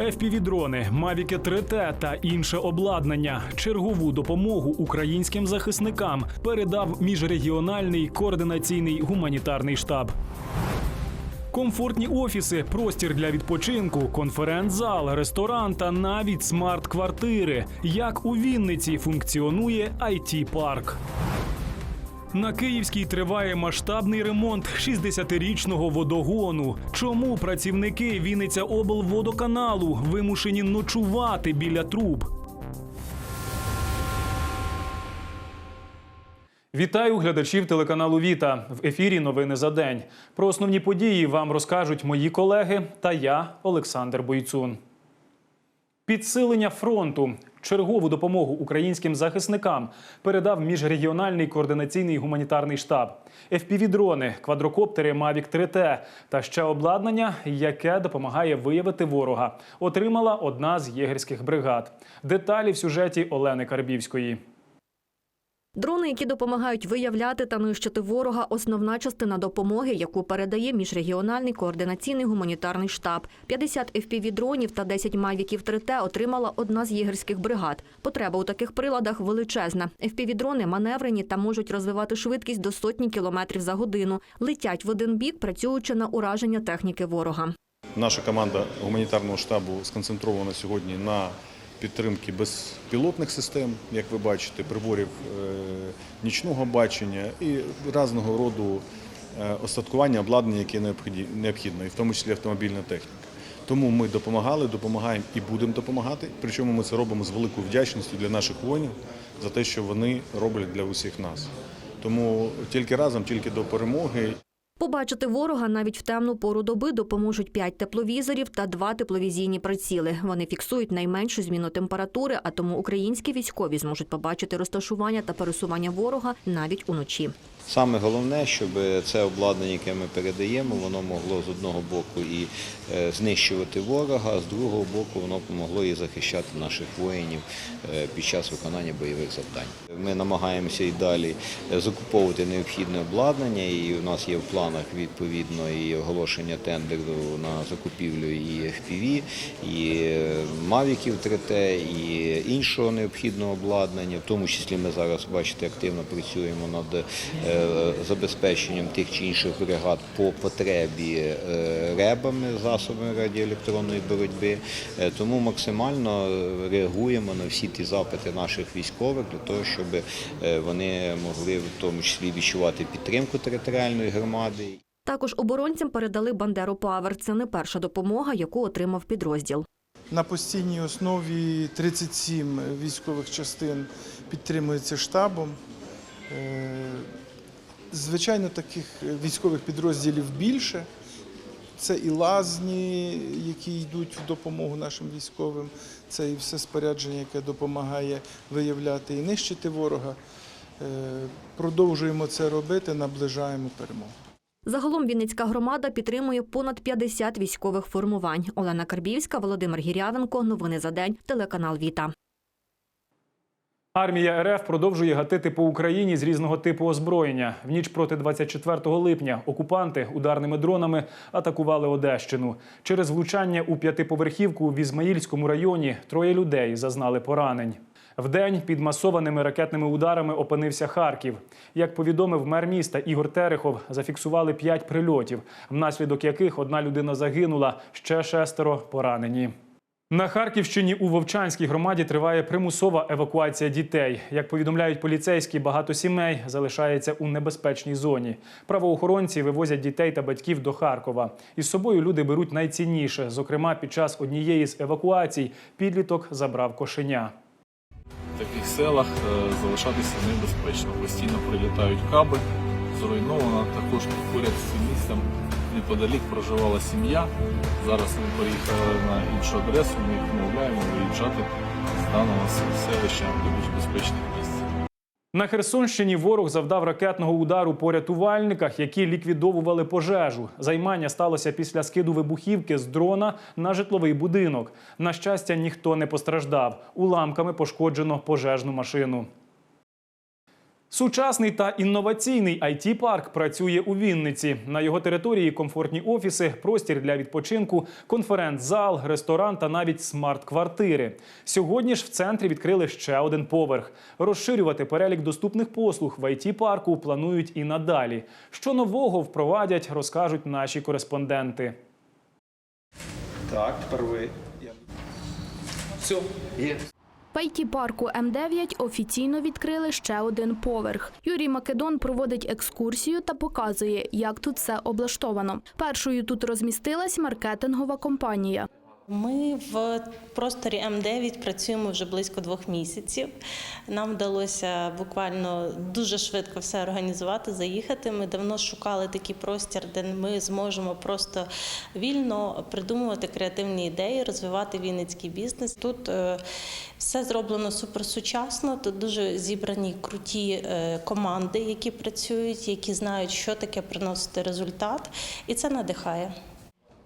FPV-дрони, Мавіки 3T та інше обладнання. Чергову допомогу українським захисникам передав міжрегіональний координаційний гуманітарний штаб. Комфортні офіси, простір для відпочинку, конференц-зал, ресторан та навіть смарт-квартири. Як у Вінниці функціонує it парк на Київській триває масштабний ремонт 60-річного водогону. Чому працівники Вінниця облводоканалу вимушені ночувати біля труб? Вітаю глядачів телеканалу Віта в ефірі Новини за день. Про основні події вам розкажуть мої колеги та я, Олександр Бойцун. Підсилення фронту. Чергову допомогу українським захисникам передав міжрегіональний координаційний гуманітарний штаб. FPV-дрони, квадрокоптери Mavic 3T та ще обладнання, яке допомагає виявити ворога, отримала одна з єгерських бригад. Деталі в сюжеті Олени Карбівської. Дрони, які допомагають виявляти та нищити ворога, основна частина допомоги, яку передає міжрегіональний координаційний гуманітарний штаб. 50 FPV-дронів та 10 мавіків 3T отримала одна з єгерських бригад. Потреба у таких приладах величезна. FPV-дрони маневрені та можуть розвивати швидкість до сотні кілометрів за годину. Летять в один бік, працюючи на ураження техніки ворога. Наша команда гуманітарного штабу сконцентрована сьогодні на підтримки безпілотних систем, як ви бачите, приборів е, нічного бачення і різного роду е, остаткування, обладнання, яке необхідно, і в тому числі автомобільна техніка. Тому ми допомагали, допомагаємо і будемо допомагати. Причому ми це робимо з великою вдячністю для наших воїнів за те, що вони роблять для усіх нас. Тому тільки разом, тільки до перемоги. Побачити ворога навіть в темну пору доби допоможуть 5 тепловізорів та 2 тепловізійні приціли. Вони фіксують найменшу зміну температури, а тому українські військові зможуть побачити розташування та пересування ворога навіть уночі. Саме головне, щоб це обладнання, яке ми передаємо, воно могло з одного боку і е, знищувати ворога, а з другого боку воно помогло і захищати наших воїнів е, під час виконання бойових завдань. Ми намагаємося і далі закуповувати необхідне обладнання, і у нас є в планах відповідно і оголошення тендеру на закупівлю і FPV, і е, мавіків 3T, і іншого необхідного обладнання. В тому числі ми зараз бачите активно працюємо над забезпеченням тих чи інших бригад по потребі е, ребами, засобами радіоелектронної боротьби. Е, Тому максимально реагуємо на всі ті запити наших військових для того, щоб е, вони могли в тому числі відчувати підтримку територіальної громади. Також оборонцям передали Бандеру Павер. Це не перша допомога, яку отримав підрозділ. На постійній основі 37 військових частин підтримується штабом. Е, Звичайно, таких військових підрозділів більше. Це і лазні, які йдуть в допомогу нашим військовим, це і все спорядження, яке допомагає виявляти і нищити ворога. Е, Продовжуємо це робити, наближаємо перемогу. Загалом Вінницька громада підтримує понад 50 військових формувань. Олена Карбівська, Володимир Гірявенко. Новини за день. Телеканал Віта. Армія РФ продовжує гатити по Україні з різного типу озброєння. В ніч проти 24 липня окупанти ударними дронами атакували Одещину. Через влучання у п'ятиповерхівку в Ізмаїльському районі троє людей зазнали поранень. Вдень під масованими ракетними ударами опинився Харків. Як повідомив мер міста Ігор Терехов, зафіксували п'ять прильотів, внаслідок яких одна людина загинула, ще шестеро поранені. На Харківщині у Вовчанській громаді триває примусова евакуація дітей. Як повідомляють поліцейські, багато сімей залишається у небезпечній зоні. Правоохоронці вивозять дітей та батьків до Харкова. Із собою люди беруть найцінніше. Зокрема, під час однієї з евакуацій підліток забрав кошеня. В таких селах е, залишатися небезпечно. Постійно прилітають каби, зруйновано. Також поряд з цим місцем неподалік проживала сім'я. Зараз вони переїхали на іншу адресу. Ми їх вмовляємо виїжджати з даного селища до більш безпечних місць. На Херсонщині ворог завдав ракетного удару по рятувальниках, які ліквідовували пожежу. Займання сталося після скиду вибухівки з дрона на житловий будинок. На щастя, ніхто не постраждав. Уламками пошкоджено пожежну машину. Сучасний та інноваційний it парк працює у Вінниці. На його території комфортні офіси, простір для відпочинку, конференц-зал, ресторан та навіть смарт-квартири. Сьогодні ж в центрі відкрили ще один поверх. Розширювати перелік доступних послуг в it парку планують і надалі. Що нового впровадять, розкажуть наші кореспонденти. Так, тепер ви. Все, є. В IT-парку М9 офіційно відкрили ще один поверх. Юрій Македон проводить екскурсію та показує, як тут все облаштовано. Першою тут розмістилась маркетингова компанія. Ми в просторі М9 працюємо вже близько двох місяців. Нам вдалося буквально дуже швидко все організувати, заїхати. Ми давно шукали такий простір, де ми зможемо просто вільно придумувати креативні ідеї, розвивати вінницький бізнес. Тут е, все зроблено суперсучасно. Тут дуже зібрані круті е, команди, які працюють, які знають, що таке приносити результат, і це надихає.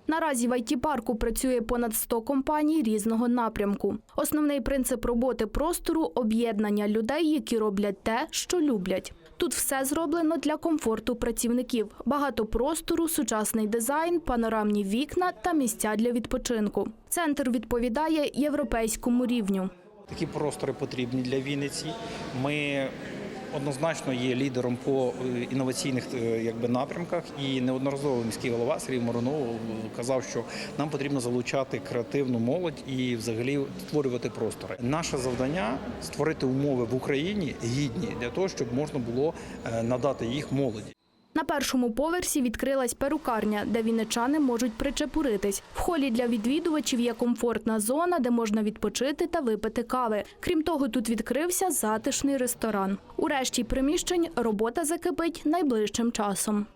Наразі в IT-парку працює понад 100 компаній різного напрямку. Основний принцип роботи простору об'єднання людей, які роблять те, що люблять. Тут все зроблено для комфорту працівників. Багато простору, сучасний дизайн, панорамні вікна та місця для відпочинку. Центр відповідає європейському рівню. Такі простори потрібні для Вінниці. Ми однозначно є лідером по е, інноваційних е, якби, напрямках. І неодноразово міський голова Сергій Моронов казав, що нам потрібно залучати креативну молодь і взагалі створювати простори. Наше завдання створити умови в Україні гідні для того, щоб можна було е, надати їх молоді. На першому поверсі відкрилась перукарня, де вінничани можуть причепуритись. В холі для відвідувачів є комфортна зона, де можна відпочити та випити кави. Крім того, тут відкрився затишний ресторан. У решті приміщень робота закипить найближчим часом.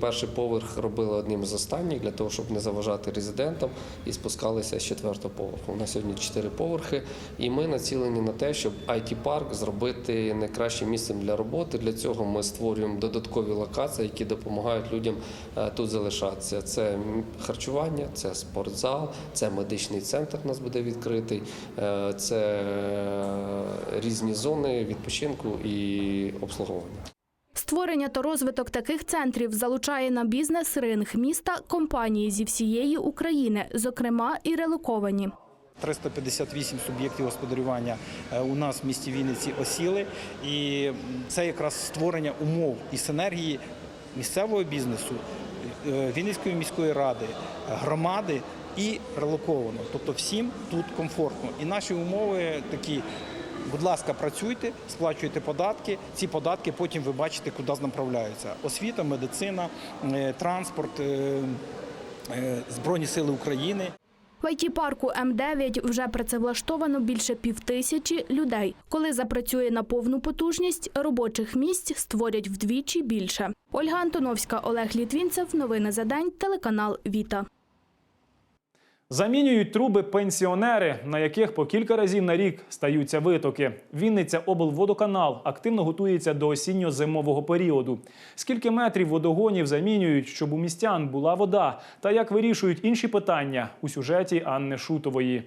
Перший поверх робили одним з останніх для того, щоб не заважати резидентам, і спускалися з четвертого поверху. У нас сьогодні чотири поверхи, і ми націлені на те, щоб it парк зробити найкращим місцем для роботи. Для цього ми створюємо додаткові локації, які допомагають людям е, тут залишатися. Це харчування, це спортзал, це медичний центр. Нас буде відкритий, е, це різні зони відпочинку і обслуговування. Створення та розвиток таких центрів залучає на бізнес-ринг міста компанії зі всієї України, зокрема і релоковані. 358 суб'єктів господарювання е, у нас в місті Вінниці осіли, і це якраз створення умов і синергії місцевого бізнесу, е, Вінницької міської ради, громади і релоковано. Тобто всім тут комфортно. І наші умови такі. Будь ласка, працюйте, сплачуйте податки. Ці податки потім ви бачите, куди направляються. Освіта, медицина, е, транспорт, е, е, Збройні сили України. В IT-парку М9 вже працевлаштовано більше півтисячі людей. Коли запрацює на повну потужність, робочих місць створять вдвічі більше. Ольга Антоновська, Олег Літвінцев. Новини за день. Телеканал Віта. Замінюють труби пенсіонери, на яких по кілька разів на рік стаються витоки. Вінниця облводоканал активно готується до осінньо-зимового періоду. Скільки метрів водогонів замінюють, щоб у містян була вода, та як вирішують інші питання у сюжеті Анни Шутової.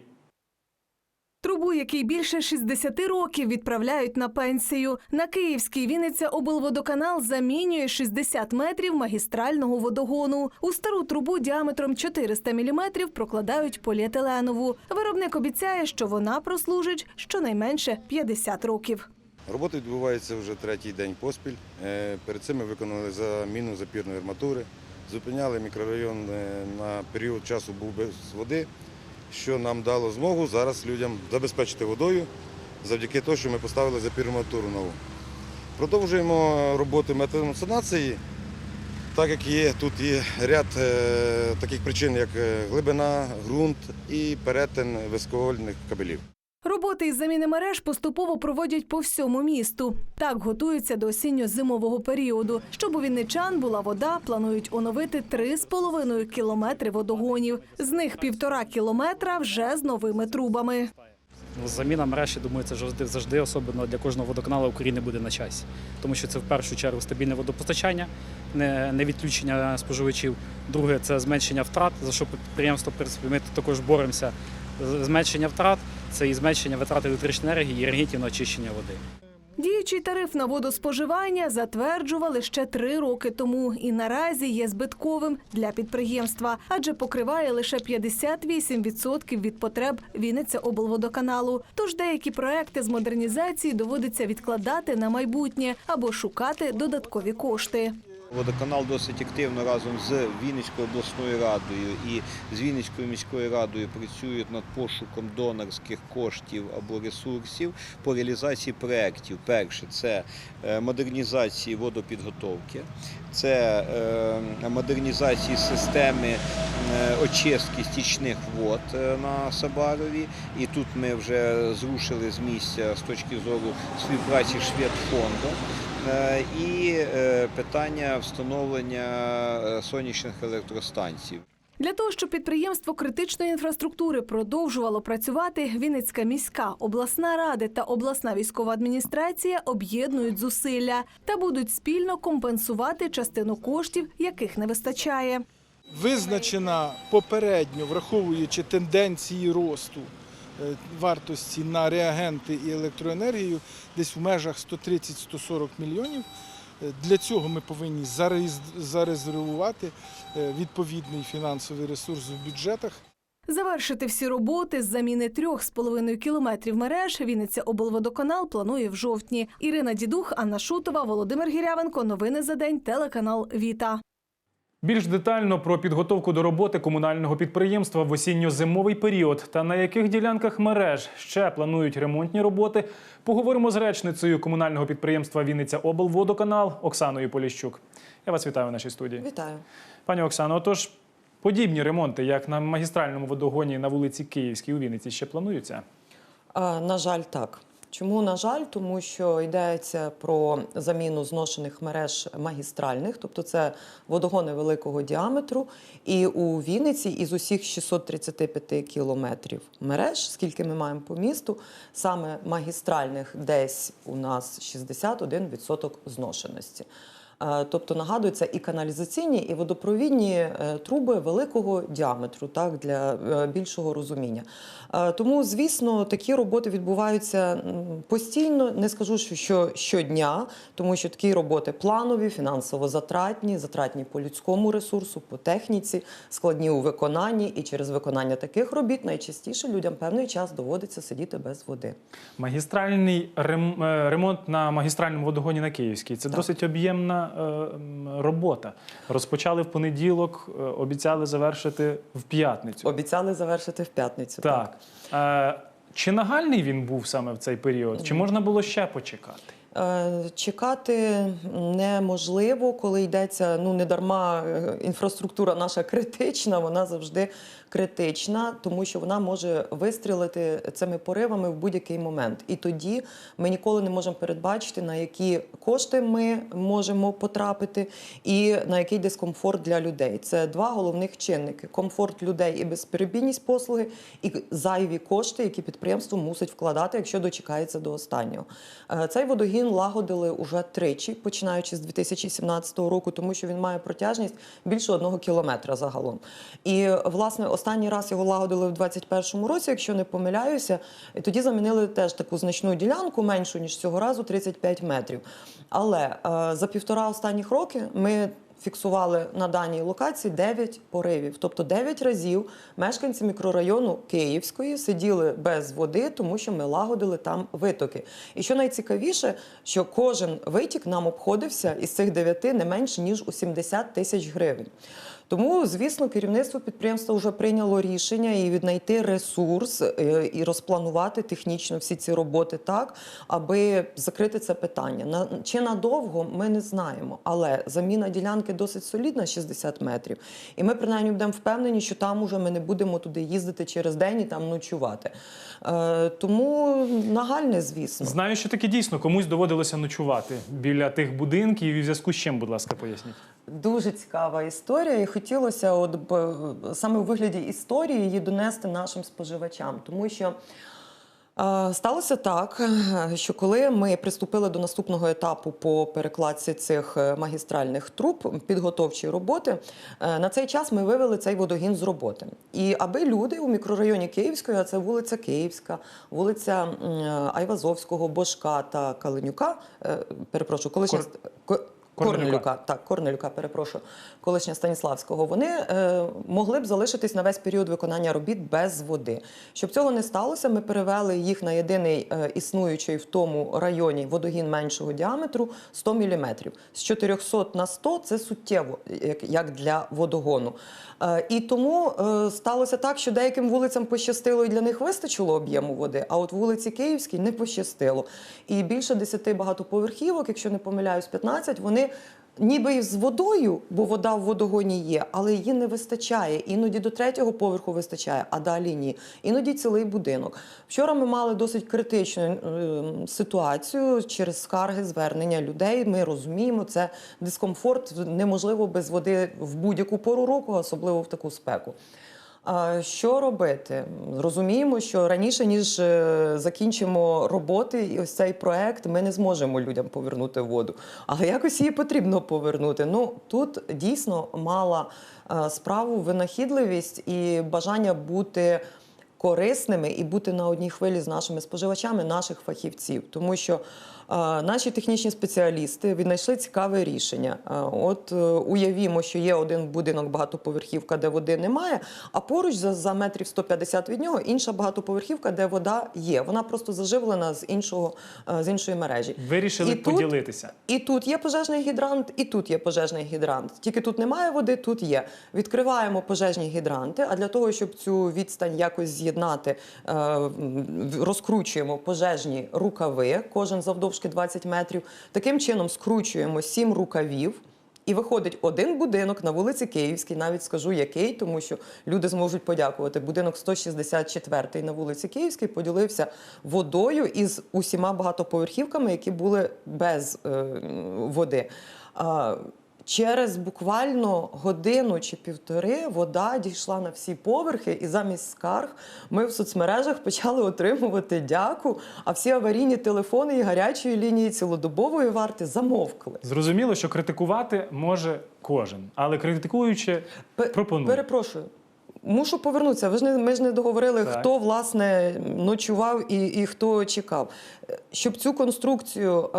Трубу, який більше 60 років відправляють на пенсію. На Київський Вінниця облводоканал замінює 60 метрів магістрального водогону. У стару трубу діаметром 400 міліметрів прокладають поліетиленову. Виробник обіцяє, що вона прослужить щонайменше 50 років. Робота відбувається вже третій день поспіль. Е, Перед цим ми виконали заміну запірної арматури, зупиняли мікрорайон е, на період часу був без води, що нам дало змогу зараз людям забезпечити водою завдяки тому, що ми поставили запірну арматуру нову. Продовжуємо роботи методом санації, так як є тут є ряд е, таких причин, як е, глибина, ґрунт і перетин висковольних кабелів. Роботи із заміни мереж поступово проводять по всьому місту. Так готуються до осінньо-зимового періоду. Щоб у вінничан була вода, планують оновити 3,5 кілометри водогонів. З них півтора кілометра вже з новими трубами. Заміна мережі, думаю, це завжди, завжди особливо для кожного водоканалу України буде на часі. Тому що це в першу чергу стабільне водопостачання, не, не відключення споживачів. Друге це зменшення втрат, за що підприємство ми також боремося. Зменшення втрат це і зменшення витрат електричної енергії і енергетичного очищення води. Діючий тариф на водоспоживання затверджували ще три роки тому і наразі є збитковим для підприємства, адже покриває лише 58% від потреб Вінниця облводоканалу. Тож деякі проекти з модернізації доводиться відкладати на майбутнє або шукати додаткові кошти. Водоканал досить активно разом з Вінницькою обласною радою і з Вінницькою міською радою працюють над пошуком донорських коштів або ресурсів по реалізації проєктів. Перше це е, модернізації водопідготовки, це е, модернізації системи е, очистки стічних вод на Сабарові. І тут ми вже зрушили з місця з точки зору співпраці з Шведфондом. Е, І е, питання встановлення е, сонячних електростанцій. Для того, щоб підприємство критичної інфраструктури продовжувало працювати, Вінницька міська, обласна рада та обласна військова адміністрація об'єднують зусилля та будуть спільно компенсувати частину коштів, яких не вистачає. Визначена попередньо, враховуючи тенденції росту вартості на реагенти і електроенергію, десь в межах 130-140 мільйонів. Е, Для цього ми повинні зарезервувати е, відповідний фінансовий ресурс в бюджетах. Завершити всі роботи з заміни трьох з половиною кілометрів мереж Вінниця облводоканал планує в жовтні. Ірина Дідух, Анна Шутова, Володимир Гірявенко. Новини за день. Телеканал Віта. Більш детально про підготовку до роботи комунального підприємства в осінньо-зимовий період та на яких ділянках мереж ще планують ремонтні роботи. Поговоримо з речницею комунального підприємства Вінниця облводоканал Оксаною Поліщук. Я вас вітаю в нашій студії. Вітаю. Пані Оксано, отож подібні ремонти, як на магістральному водогоні на вулиці Київській у Вінниці, ще плануються. А, на жаль, так. Чому на жаль? Тому що йдеться про заміну зношених мереж магістральних, тобто це водогони великого діаметру. І у Вінниці із усіх 635 кілометрів мереж, скільки ми маємо по місту, саме магістральних десь у нас 61% зношеності. Е, Тобто нагадується і каналізаційні, і водопровідні е, труби великого діаметру, так для е, більшого розуміння. Тому, звісно, такі роботи відбуваються постійно. Не скажу, що- що щодня, тому що такі роботи планові, фінансово затратні, затратні по людському ресурсу, по техніці, складні у виконанні. І через виконання таких робіт найчастіше людям певний час доводиться сидіти без води. Магістральний рем- ремонт на магістральному водогоні на Київській це досить об'ємна е, робота. Розпочали в понеділок, е, обіцяли завершити в п'ятницю. Обіцяли завершити в п'ятницю. Так. Е, чи нагальний він був саме в цей період? Чи можна було ще почекати? Чекати неможливо, коли йдеться ну не дарма інфраструктура наша критична, вона завжди критична, тому що вона може вистрілити цими поривами в будь-який момент. І тоді ми ніколи не можемо передбачити, на які кошти ми можемо потрапити, і на який дискомфорт для людей. Це два головних чинники: комфорт людей і безперебійність послуги, і зайві кошти, які підприємство мусить вкладати, якщо дочекається до останнього. Е, Цей водогін лагодили уже тричі, починаючи з 2017 року, тому що він має протяжність більше одного кілометра загалом. І власне останній раз його лагодили в 2021 році, якщо не помиляюся, і тоді замінили теж таку значну ділянку, меншу ніж цього разу, 35 метрів. Але е, за півтора останніх роки ми фіксували на даній локації 9 поривів. Тобто 9 разів мешканці мікрорайону Київської сиділи без води, тому що ми лагодили там витоки. І що найцікавіше, що кожен витік нам обходився із цих 9 не менше ніж у 70 тисяч гривень. Тому, звісно, керівництво підприємства вже прийняло рішення і віднайти ресурс е, і розпланувати технічно всі ці роботи так, аби закрити це питання. На чи надовго ми не знаємо, але заміна ділянки досить солідна, 60 метрів. І ми принаймні будемо впевнені, що там уже ми не будемо туди їздити через день і там ночувати. Е, тому нагальне, звісно. Знаю, що таки дійсно комусь доводилося ночувати біля тих будинків і в зв'язку з чим, будь ласка, поясніть. Дуже цікава історія, і хотілося, от б- саме у вигляді історії її донести нашим споживачам, тому що Е, Сталося так, е, що коли ми приступили до наступного етапу по перекладці цих е, магістральних труб, підготовчої роботи, е, на цей час ми вивели цей водогін з роботи. І аби люди у мікрорайоні Київської, а це вулиця Київська, вулиця е, Айвазовського, Бошка та Калинюка, е, перепрошую, колишня Кор- Ко- Корнелюка. Так, Корнелюка, перепрошую, колишня Станіславського, вони е, могли б залишитись на весь період виконання робіт без води. Щоб цього не сталося, ми перевели їх на єдиний е, існуючий в тому районі водогін меншого діаметру 100 мм. З 400 на 100 це суттєво, як, як для водогону. Е, і тому е, сталося так, що деяким вулицям пощастило і для них вистачило об'єму води, а от вулиці Київській не пощастило. І більше 10 багатоповерхівок, якщо не помиляюсь, 15, вони ніби з водою, бо вода в водогоні є, але її не вистачає. Іноді до третього поверху вистачає, а далі ні. Іноді цілий будинок. Вчора ми мали досить критичну е, ситуацію через скарги, звернення людей. Ми розуміємо, це дискомфорт неможливо без води в будь-яку пору року, особливо в таку спеку. Що робити? Розуміємо, що раніше ніж е, закінчимо роботи і ось цей проект, ми не зможемо людям повернути воду. Але якось її потрібно повернути. Ну тут дійсно мала е, справу винахідливість і бажання бути корисними і бути на одній хвилі з нашими споживачами, наших фахівців, тому що наші технічні спеціалісти віднайшли цікаве рішення. От е, уявімо, що є один будинок багатоповерхівка, де води немає, а поруч за, за метрів 150 від нього інша багатоповерхівка, де вода є. Вона просто заживлена з іншого е, з іншої мережі. Вирішили І тут- поділитися. і тут є пожежний гідрант, і тут є пожежний гідрант. Тільки тут немає води, тут є. Відкриваємо пожежні гідранти. А для того, щоб цю відстань якось з'єднати, е, розкручуємо пожежні рукави, кожен завдовжки 20 метрів. Таким чином скручуємо сім рукавів. І виходить один будинок на вулиці Київській, навіть скажу який, тому що люди зможуть подякувати. Будинок 164 на вулиці Київській поділився водою із усіма багатоповерхівками, які були без е, води. Через буквально годину чи півтори вода дійшла на всі поверхи, і замість скарг ми в соцмережах почали отримувати дяку. А всі аварійні телефони і гарячої лінії цілодобової варти замовкли. Зрозуміло, що критикувати може кожен, але критикуючи, пропоную. Перепрошую. Мушу повернутися. Ви ж не ми ж не договорили, Так. хто власне ночував і, і хто чекав. Щоб цю конструкцію,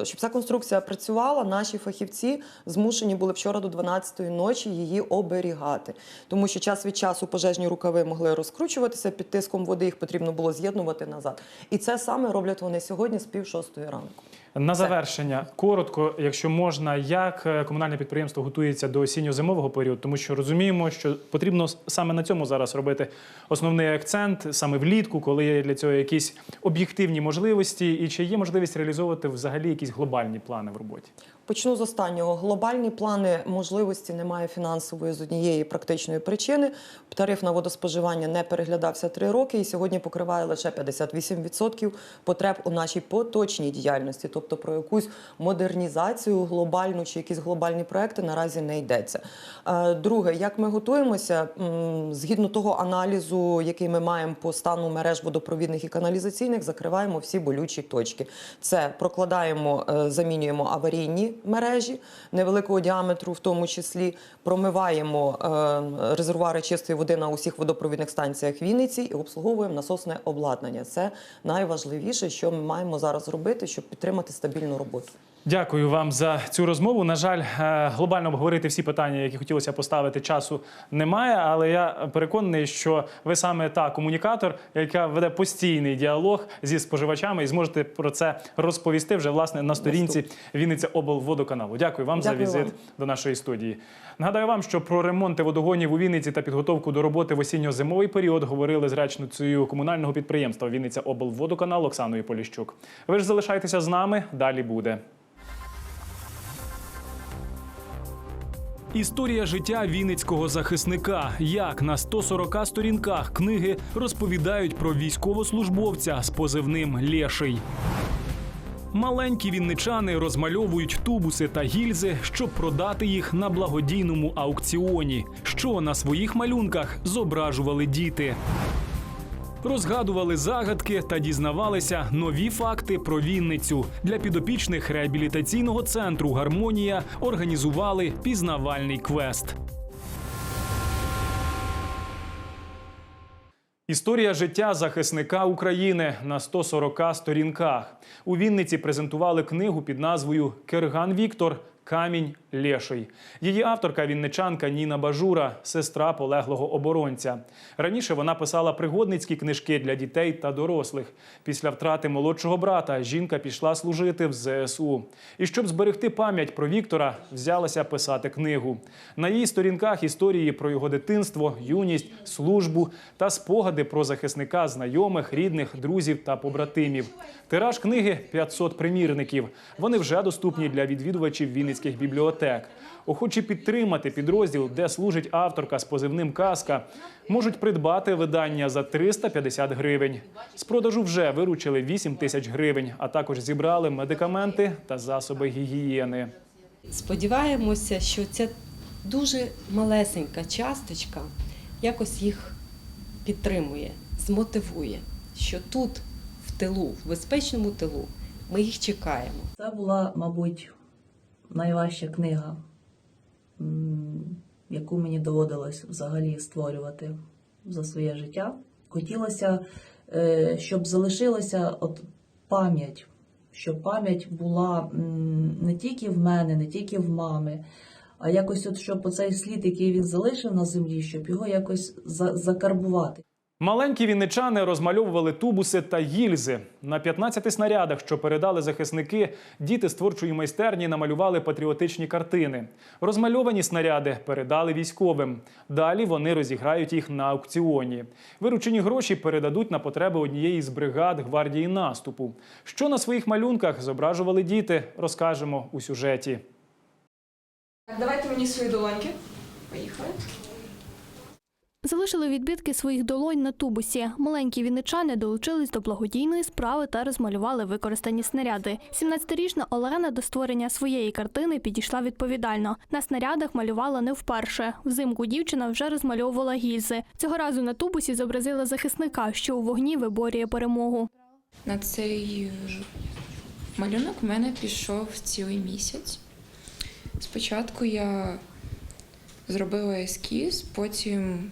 е, щоб ця конструкція працювала, наші фахівці змушені були вчора до 12-ї ночі її оберігати, тому що час від часу пожежні рукави могли розкручуватися під тиском води, їх потрібно було з'єднувати назад. І це саме роблять вони сьогодні з пів шостої ранку. На завершення коротко, якщо можна, як е, комунальне підприємство готується до осінньо-зимового періоду, тому що розуміємо, що потрібно саме на цьому зараз робити основний акцент, саме влітку, коли є для цього якісь об'єктивні можливості, і чи є можливість реалізовувати взагалі якісь глобальні плани в роботі. Почну з останнього. Глобальні плани можливості немає фінансової з однієї практичної причини. Тариф на водоспоживання не переглядався три роки і сьогодні покриває лише 58% потреб у нашій поточній діяльності. Тобто про якусь модернізацію глобальну чи якісь глобальні проекти наразі не йдеться. Е, Друге, як ми готуємося, згідно того аналізу, який ми маємо по стану мереж водопровідних і каналізаційних, закриваємо всі болючі точки. Це прокладаємо, е, замінюємо аварійні мережі невеликого діаметру, в тому числі промиваємо е, резервуари чистої води на усіх водопровідних станціях Вінниці і обслуговуємо насосне обладнання. Це найважливіше, що ми маємо зараз робити, щоб підтримати стабільну роботу. Дякую вам за цю розмову. На жаль, е, глобально обговорити всі питання, які хотілося поставити, часу немає. Але я переконаний, що ви саме та комунікатор, яка веде постійний діалог зі споживачами, і зможете про це розповісти вже власне на сторінці Вінниця облводоканалу. Дякую вам Дякую за візит вам. до нашої студії. Нагадаю вам, що про ремонти водогонів у Вінниці та підготовку до роботи в осінньо-зимовий період говорили з речницею комунального підприємства Вінниця облводоканал Оксаною Поліщук. Ви ж залишайтеся з нами. Далі буде. Історія життя вінницького захисника. Як на 140 сторінках книги розповідають про військовослужбовця з позивним Лєший. Маленькі вінничани розмальовують тубуси та гільзи, щоб продати їх на благодійному аукціоні, що на своїх малюнках зображували діти. Розгадували загадки та дізнавалися нові факти про Вінницю. Для підопічних реабілітаційного центру Гармонія організували пізнавальний квест. Історія життя захисника України на 140 сторінках. У Вінниці презентували книгу під назвою Кирган Віктор. Камінь Лєший. Її авторка вінничанка Ніна Бажура, сестра полеглого оборонця. Раніше вона писала пригодницькі книжки для дітей та дорослих. Після втрати молодшого брата жінка пішла служити в ЗСУ. І щоб зберегти пам'ять про Віктора, взялася писати книгу. На її сторінках історії про його дитинство, юність, службу та спогади про захисника знайомих, рідних, друзів та побратимів. Тираж книги 500 примірників. Вони вже доступні для відвідувачів вінницьких бібліотек. Охочі підтримати підрозділ, де служить авторка з позивним Казка, можуть придбати видання за 350 гривень. З продажу вже виручили 8 тисяч гривень, а також зібрали медикаменти та засоби гігієни. Сподіваємося, що ця дуже малесенька часточка якось їх підтримує, змотивує, що тут, в тилу, в безпечному тилу, ми їх чекаємо. Це була, мабуть, найважча книга, яку мені доводилось взагалі створювати за своє життя. Хотілося, е, щоб залишилася от пам'ять, щоб пам'ять була не тільки в мене, не тільки в мами, а якось, от, щоб оцей слід, який він залишив на землі, щоб його якось закарбувати. Маленькі вінничани розмальовували тубуси та гільзи. На 15 снарядах, що передали захисники, діти з творчої майстерні намалювали патріотичні картини. Розмальовані снаряди передали військовим. Далі вони розіграють їх на аукціоні. Виручені гроші передадуть на потреби однієї з бригад гвардії наступу. Що на своїх малюнках зображували діти, розкажемо у сюжеті. Давайте мені свої долоньки. Поїхали. Залишили відбитки своїх долонь на тубусі. Маленькі вінничани долучились до благодійної справи та розмалювали використані снаряди. 17-річна Олена до створення своєї картини підійшла відповідально. На снарядах малювала не вперше. Взимку дівчина вже розмальовувала гільзи. Цього разу на тубусі зобразила захисника, що у вогні виборює перемогу. На цей малюнок в мене пішов цілий місяць. Спочатку я зробила ескіз, потім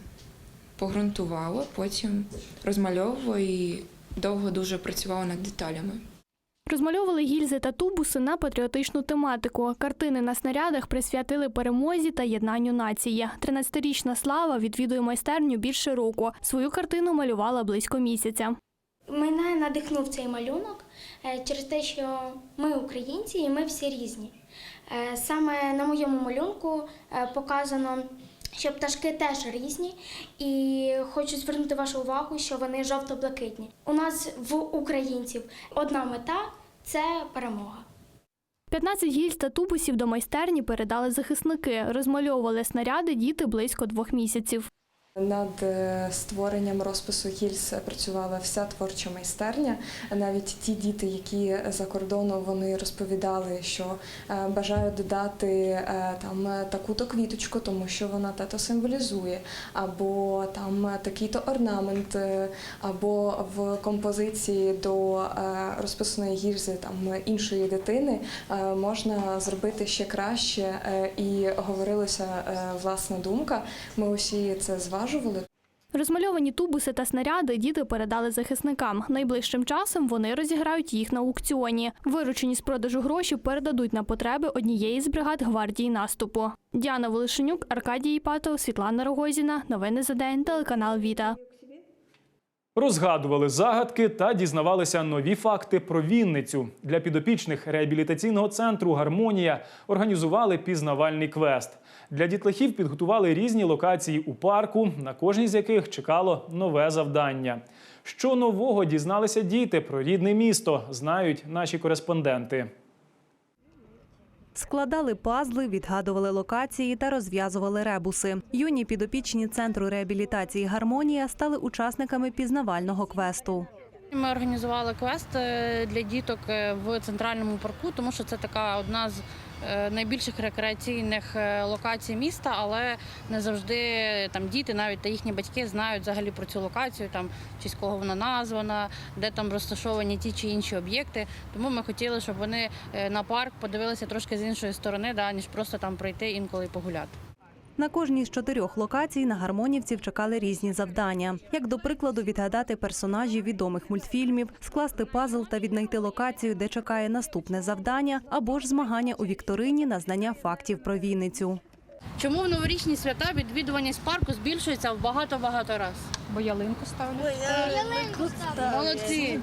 погрунтувала, потім розмальовувала і довго дуже працювала над деталями. Розмальовували гільзи та тубуси на патріотичну тематику. Картини на снарядах присвятили перемозі та єднанню нації. 13-річна Слава відвідує майстерню більше року. Свою картину малювала близько місяця. Мене надихнув цей малюнок е, через те, що ми українці і ми всі різні. Е, Саме на моєму малюнку е, показано, що пташки теж різні, і хочу звернути вашу увагу, що вони жовто-блакитні. У нас в українців одна мета це перемога. 15 гільз та тубусів до майстерні передали захисники. Розмальовували снаряди діти близько двох місяців. Над е, створенням розпису гільз працювала вся творча майстерня. Навіть ті діти, які за кордоном вони розповідали, що е, бажають додати е, там таку-то квіточку, тому що вона тато символізує, або там такий-то орнамент, або в композиції до розписаної гільзи там іншої дитини можна зробити ще краще і говорилася власна думка. Ми усі це зважували. Розмальовані тубуси та снаряди діти передали захисникам. Найближчим часом вони розіграють їх на аукціоні. Виручені з продажу гроші передадуть на потреби однієї з бригад гвардії наступу. Діана Волошенюк, Аркадій Іпатов, Світлана Рогозіна. Новини за день. Телеканал Віта. Розгадували загадки та дізнавалися нові факти про Вінницю. Для підопічних реабілітаційного центру Гармонія організували пізнавальний квест. Для дітлахів підготували різні локації у парку, на кожній з яких чекало нове завдання. Що нового дізналися діти про рідне місто, знають наші кореспонденти. Складали пазли, відгадували локації та розв'язували ребуси. Юні підопічні центру реабілітації Гармонія стали учасниками пізнавального квесту. Ми організували квест е, для діток е, в центральному парку, тому що це така одна з найбільших рекреаційних е, локацій міста, але не завжди там діти, навіть та їхні батьки знають взагалі про цю локацію, там чи з кого вона названа, де там розташовані ті чи інші об'єкти. Тому ми хотіли, щоб вони е, на парк подивилися трошки з іншої сторони, да, ніж просто там прийти інколи погуляти. На кожній з чотирьох локацій на гармонівців чекали різні завдання, як до прикладу, відгадати персонажів відомих мультфільмів, скласти пазл та віднайти локацію, де чекає наступне завдання, або ж змагання у вікторині на знання фактів про Вінницю. Чому в новорічні свята відвідуваність парку збільшується в багато-багато разів? Бо ялинку ставлять. Молодці!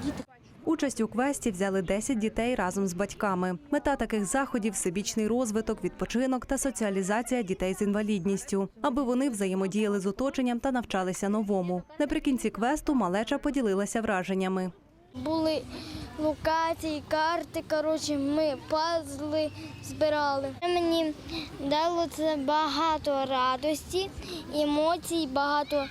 Участь у квесті взяли 10 дітей разом з батьками. Мета таких заходів всебічний розвиток, відпочинок та соціалізація дітей з інвалідністю, аби вони взаємодіяли з оточенням та навчалися новому. Наприкінці квесту малеча поділилася враженнями. Були локації, карти. Коротше, ми пазли збирали. Мені дало це багато радості, емоцій, багато е,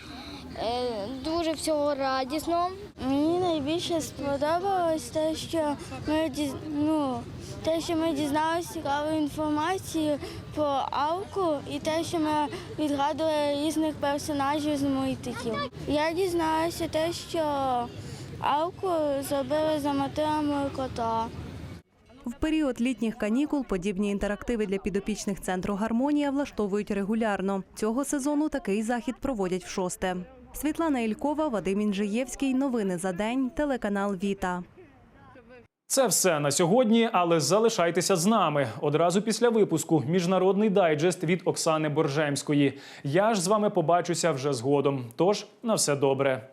всього радісного. Мені найбільше сподобалось те, що ми ну, те, що ми дізналися цікаву інформацію про Алку і те, що ми відгадували різних персонажів з мультиків. Я дізналася те, що Алку зробили за мотивами кота. В період літніх канікул подібні інтерактиви для підопічних центру гармонія влаштовують регулярно. Цього сезону такий захід проводять в шосте. Світлана Ількова, Вадим Інжиєвський. Новини за день. Телеканал Віта. Це все на сьогодні, але залишайтеся з нами. Одразу після випуску міжнародний дайджест від Оксани Боржемської. Я ж з вами побачуся вже згодом. Тож на все добре.